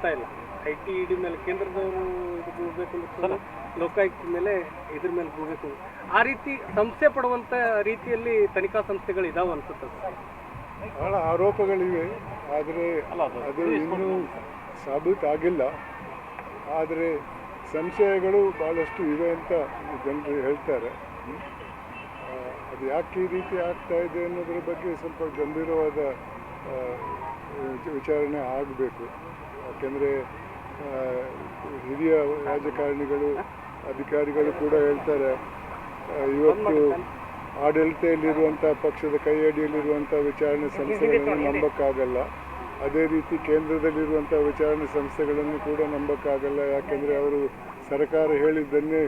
ಆಗ್ತಾ ಇಲ್ಲ. I T ಇಡಿ ಮೇಲೆ ಕೇಂದ್ರದವರು ಇದು ಬೀಳ್ಬೇಕು ಅಂತ ಲೋಕಾಯುಕ್ತ ಮೇಲೆ ಇದ್ರ ಮೇಲೆ ಹೋಗ್ಬೇಕು ಆ ರೀತಿ ಸಂಸ್ಥೆ ಪಡುವಂತ ರೀತಿಯಲ್ಲಿ ತನಿಖಾ ಸಂಸ್ಥೆಗಳು ಇದಾವೆ ಅನ್ಸುತ್ತೆ ಸರ್. ಬಹಳ ಆರೋಪಗಳಿವೆ. ಆದರೆ ಅದು ಇನ್ನೂ ಸಾಬೀತಾಗಿಲ್ಲ ಆದರೆ ಸಂಶಯಗಳು ಭಾಳಷ್ಟು ಇವೆ ಅಂತ ಜನರು ಹೇಳ್ತಾರೆ. ಅದು ಯಾಕೆ ಈ ರೀತಿ ಆಗ್ತಾ ಇದೆ ಅನ್ನೋದ್ರ ಬಗ್ಗೆ ಸ್ವಲ್ಪ ಗಂಭೀರವಾದ ವಿಚಾರಣೆ ಆಗಬೇಕು. ಯಾಕೆಂದರೆ ಹಿರಿಯ ರಾಜಕಾರಣಿಗಳು, ಅಧಿಕಾರಿಗಳು ಕೂಡ ಹೇಳ್ತಾರೆ ಇವತ್ತು ಆಡಳಿತೆಯಲ್ಲಿರುವಂಥ ಪಕ್ಷದ ಕೈಯಡಿಯಲ್ಲಿರುವಂಥ ವಿಚಾರಣೆ ಸಂಸ್ಥೆಗಳನ್ನು ನಂಬಕ್ಕಾಗಲ್ಲ. ಅದೇ ರೀತಿ ಕೇಂದ್ರದಲ್ಲಿರುವಂಥ ವಿಚಾರಣೆ ಸಂಸ್ಥೆಗಳನ್ನು ಕೂಡ ನಂಬಕ್ಕಾಗಲ್ಲ. ಯಾಕೆಂದರೆ ಅವರು ಸರ್ಕಾರ ಹೇಳಿದ್ದನ್ನೇ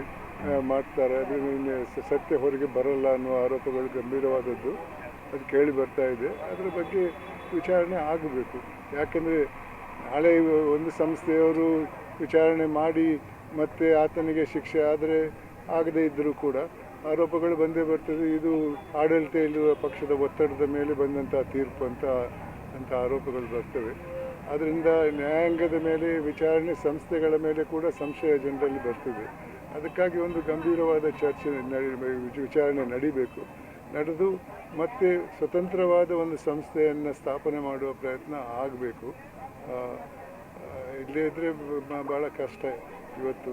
ಮಾಡ್ತಾರೆ. ಅದರಿಂದ ಸತ್ಯ ಹೊರಗೆ ಬರಲ್ಲ ಅನ್ನುವ ಆರೋಪಗಳು ಗಂಭೀರವಾದದ್ದು. ಅದು ಕೇಳಿ ಬರ್ತಾ ಇದೆ. ಅದರ ಬಗ್ಗೆ ವಿಚಾರಣೆ ಆಗಬೇಕು. ಯಾಕೆಂದರೆ ಇವ- ಒಂದು ಸಂಸ್ಥೆಯವರು ವಿಚಾರಣೆ ಮಾಡಿ ಮತ್ತೆ ಆತನಿಗೆ ಶಿಕ್ಷೆ ಆದರೆ ಆಗದೇ ಇದ್ದರೂ ಕೂಡ ಆರೋಪಗಳು ಬಂದೇ ಬರ್ತದೆ. ಇದು ಆಡಳಿತೆಯಲ್ಲಿರುವ ಪಕ್ಷದ ಒತ್ತಡದ ಮೇಲೆ ಬಂದಂಥ ತೀರ್ಪು ಅಂತ ಅಂತ ಆರೋಪಗಳು ಬರ್ತವೆ. ಅದರಿಂದ ನ್ಯಾಯಾಂಗದ ಮೇಲೆ, ವಿಚಾರಣೆ ಸಂಸ್ಥೆಗಳ ಮೇಲೆ ಕೂಡ ಸಂಶಯ ಜನರಲ್ಲಿ ಬರ್ತದೆ. ಅದಕ್ಕಾಗಿ ಒಂದು ಗಂಭೀರವಾದ ಚರ್ಚೆ ವಿಚಾರಣೆ ನಡಿಬೇಕು. ನಡೆದು ಮತ್ತೆ ಸ್ವತಂತ್ರವಾದ ಒಂದು ಸಂಸ್ಥೆಯನ್ನು ಸ್ಥಾಪನೆ ಮಾಡುವ ಪ್ರಯತ್ನ ಆಗಬೇಕು. ಇಲ್ಲೇ ಇದ್ದರೆ ಭಾಳ ಕಷ್ಟ ಇವತ್ತು.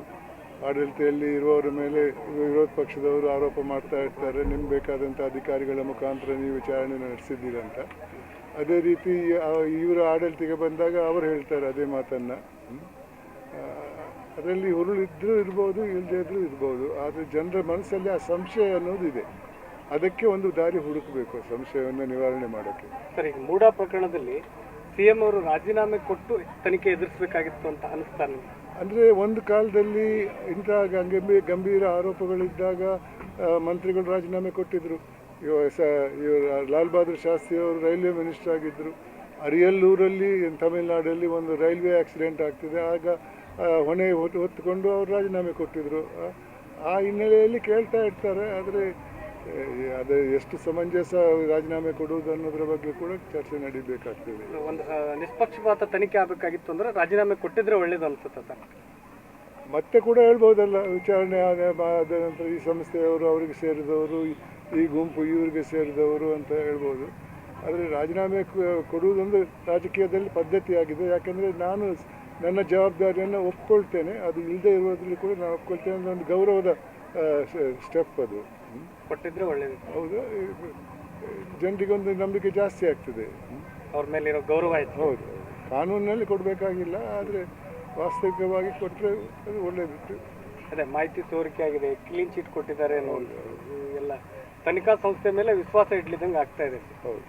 ಆಡಳಿತದಲ್ಲಿ ಇರುವವರ ಮೇಲೆ ವಿರೋಧ ಪಕ್ಷದವರು ಆರೋಪ ಮಾಡ್ತಾ ಇರ್ತಾರೆ, ನಿಮ್ಗೆ ಬೇಕಾದಂಥ ಅಧಿಕಾರಿಗಳ ಮುಖಾಂತರ ನೀವು ವಿಚಾರಣೆ ನಡೆಸಿದ್ದೀರಂತ ಅದೇ ರೀತಿ ಇವರ ಆಡಳಿತಕ್ಕೆ ಬಂದಾಗ ಅವರು ಹೇಳ್ತಾರೆ ಅದೇ ಮಾತನ್ನು. ಅದರಲ್ಲಿ ಹುರುಳಿದ್ರೂ ಇರ್ಬೋದು ಇಲ್ಲದೇ ಇದ್ರೂ ಇರ್ಬೋದು, ಆದರೆ ಜನರ ಮನಸ್ಸಲ್ಲಿ ಆ ಸಂಶಯ ಅನ್ನೋದು ಇದೆ. ಅದಕ್ಕೆ ಒಂದು ದಾರಿ ಹುಡುಕಬೇಕು ಸಂಶಯವನ್ನು ನಿವಾರಣೆ ಮಾಡೋಕ್ಕೆ. ಸರಿ ಈಗ ಮೂಡಾ ಪ್ರಕರಣದಲ್ಲಿ ಸಿಎಂ ಅವರು ರಾಜೀನಾಮೆ ಕೊಟ್ಟು ತನಿಖೆ ಎದುರಿಸಬೇಕಾಗಿತ್ತು ಅಂತ ಅನಿಸ್ತಾನೆ? ಅಂದರೆ ಒಂದು ಕಾಲದಲ್ಲಿ ಇಂಥ ಗಂಭೀರ ಗಂಭೀರ ಆರೋಪಗಳಿದ್ದಾಗ ಮಂತ್ರಿಗಳು ರಾಜೀನಾಮೆ ಕೊಟ್ಟಿದ್ದರು ಇವ ಸ ಇವರು ಲಾಲ್ ಬಹದ್ದೂರ್ ಶಾಸ್ತ್ರಿ ಅವರು ರೈಲ್ವೆ ಮಿನಿಸ್ಟರ್ ಆಗಿದ್ದರು ಅರಿಯಲ್ಲೂರಲ್ಲಿ ತಮಿಳುನಾಡಲ್ಲಿ ಒಂದು ರೈಲ್ವೆ ಆಕ್ಸಿಡೆಂಟ್ ಆಗ್ತಿದೆ. ಆಗ ಹೊಣೆ ಹೊತ್ತು ಹೊತ್ತುಕೊಂಡು ಅವರು ರಾಜೀನಾಮೆ ಕೊಟ್ಟಿದ್ದರು ಆ ಹಿನ್ನೆಲೆಯಲ್ಲಿ ಕೇಳ್ತಾ ಇರ್ತಾರೆ ಆದರೆ ಅದು ಎಷ್ಟು ಸಮಂಜಸ ರಾಜೀನಾಮೆ ಕೊಡುವುದು ಅನ್ನೋದ್ರ ಬಗ್ಗೆ ಕೂಡ ಚರ್ಚೆ ನಡೀಬೇಕಾಗ್ತದೆ. ಒಂದು ನಿಷ್ಪಕ್ಷಪಾತ ತನಿಖೆ ಆಗಬೇಕಾಗಿತ್ತು ಅಂದ್ರೆ ರಾಜೀನಾಮೆ ಕೊಟ್ಟಿದ್ರೆ ಒಳ್ಳೇದು ಅನ್ಸುತ್ತೆ ಸರ್. ಮತ್ತೆ ಕೂಡ ಹೇಳ್ಬೋದಲ್ಲ ವಿಚಾರಣೆ ಆದ ಆದ ನಂತರ ಈ ಸಂಸ್ಥೆಯವರು ಅವರಿಗೆ ಸೇರಿದವರು ಈ- ಗುಂಪು ಇವರಿಗೆ ಸೇರಿದವರು ಅಂತ ಹೇಳ್ಬೋದು. ಆದರೆ ರಾಜೀನಾಮೆ ಕೊಡುವುದೊಂದು ರಾಜಕೀಯದಲ್ಲಿ ಪದ್ಧತಿಯಾಗಿದೆ. ಯಾಕೆಂದರೆ ನಾನು ನನ್ನ ಜವಾಬ್ದಾರಿಯನ್ನು ಒಪ್ಕೊಳ್ತೇನೆ. ಅದು ಇಲ್ಲದೆ ಇರೋದ್ರಲ್ಲಿ ಕೂಡ ನಾನು ಒಪ್ಕೊಳ್ತೇನೆ ಒಂದು ಗೌರವದ ಸ್ಟೆಪ್ ಅದು. ಕೊಟ್ಟಿದ್ರೆ ಒಳ್ಳೇದು. ಹೌದು. ಜನರಿಗೊಂದು ನಂಬಿಕೆ ಜಾಸ್ತಿ ಆಗ್ತದೆ. ಅವ್ರ ಮೇಲೆ ಇರೋ ಗೌರವ ಆಯ್ತು. ಹೌದು. ಕಾನೂನಿನಲ್ಲಿ ಕೊಡಬೇಕಾಗಿಲ್ಲ ಆದರೆ ವಾಸ್ತವಿಕವಾಗಿ ಕೊಟ್ಟರೆ ಅದು ಒಳ್ಳೆಯದಿತ್ತು ಅದೇ ಮಾಹಿತಿ ಸೋರಿಕೆ ಆಗಿದೆ ಕ್ಲೀನ್ ಚೀಟ್ ಕೊಟ್ಟಿದ್ದಾರೆ ಎಲ್ಲ ತನಿಖಾ ಸಂಸ್ಥೆ ಮೇಲೆ ವಿಶ್ವಾಸ ಇಡ್ಲಿದಂಗೆ ಆಗ್ತಾ ಇದೆ. ಹೌದು.